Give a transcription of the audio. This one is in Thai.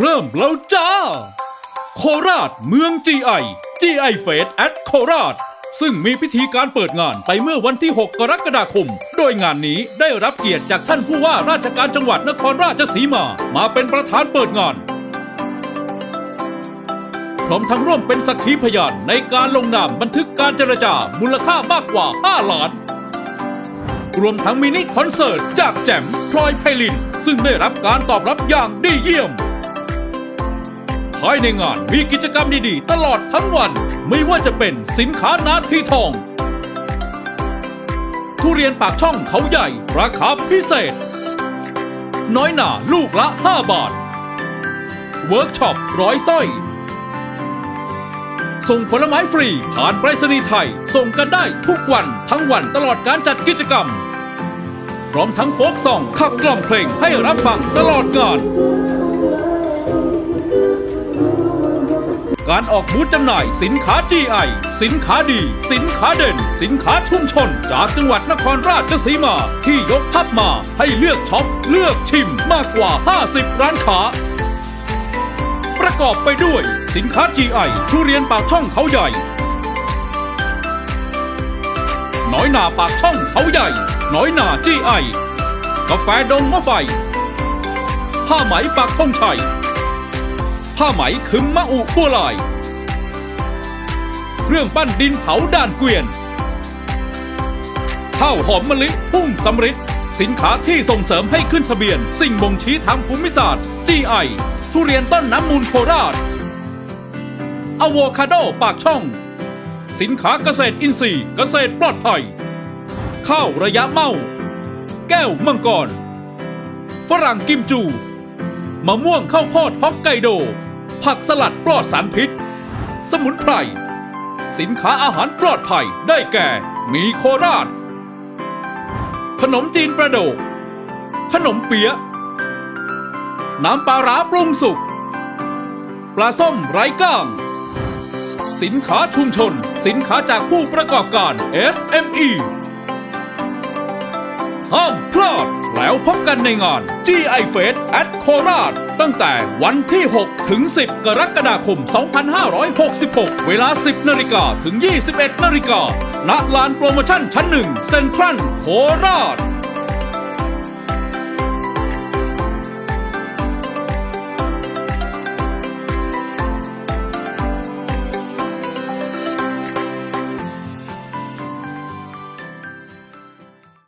เริ่มแล้วจ้า โคราชเมือง GI GI Fest at โคราชซึ่งมีพิธีการเปิดงานไปเมื่อวันที่ 6 กรกฎาคม โดยงานนี้ได้รับเกียรติจากท่านผู้ว่าราชการจังหวัดนครราชสีมา มาเป็นประธานเปิดงาน พร้อมทั้งร่วมเป็นสักขีพยานในการลงนามบันทึกการเจรจามูลค่ามากกว่า 5 ล้าน รวมทั้งมินิคอนเสิร์ตจากแจมพลอยไพลิน ซึ่งได้รับการตอบรับอย่างดีเยี่ยมายในงานมีกิจกรรมดีๆ ตลอดทั้งวัน ไม่ว่าจะเป็นสินค้านาทีทอง ทุเรียนปากช่องเขาใหญ่ ราคาพิเศษ น้อยหนาลูกละ 5 บาท เวิร์กช็อปร้อยสร้อย ส่งผลไม้ฟรีผ่านไปรษณีย์ไทย ส่งกันได้ทุกวันทั้งวันตลอดการจัดกิจกรรม พร้อมทั้งโฟกซองขับกล่อมเพลงให้รับฟังตลอดงาน การออกบูธจำหน่ายสินค้า GI สินค้าดี สินค้าเด่น สินค้าชุมชน จากจังหวัดนครราชสีมา ที่ยกทัพมาให้เลือกช็อป เลือกชิมมากกว่า 50 ร้านค้า ประกอบไปด้วย สินค้า GI ทุเรียนปากช่องเขาใหญ่ น้อยหนาปากช่องเขาใหญ่ น้อยหนา GI กาแฟดงมะไฟผ้าไหมปากพงชัย ผ้าไหมคึมมะอุบัวลายเครื่องปั้นดินเผาด่านเกวียน ข้าวหอมมะลิพุ่งสำริดสินค้าที่ส่งเสริมให้ขึ้นทะเบียน สิ่งบ่งชี้ทางภูมิศาสตร์ GI ทุเรียนต้นน้ำมูลโคราชอะโวคาโดปากช่อง สินค้าเกษตรอินทรีย์เกษตรปลอดภัย ข้าวระยะเมาแก้วมังกร ฝรั่งกิมจู มะม่วงข้าวโพดฮอกไกโด ผักสลัดปลอดสารพิษ สมุนไพร สินค้าอาหารปลอดภัยได้แก่ มีโคราช ขนมจีนประโดก ขนมเปี๊ยะ น้ำปลาร้าปรุงสุก ปลาส้มไร้ก้าง สินค้าชุมชน สินค้าจากผู้ประกอบการ SME ห้ามพลาดแล้วพบกันในงาน GI Fest at โคราช ตั้งแต่วันที่ 6 ถึง 10 กรกฎาคม 2566 เวลา 10 นาฬิกาถึง 21 นาฬิกาณลานโปรโมชั่นชั้นหนึ่งเซ็นทรัลโคราช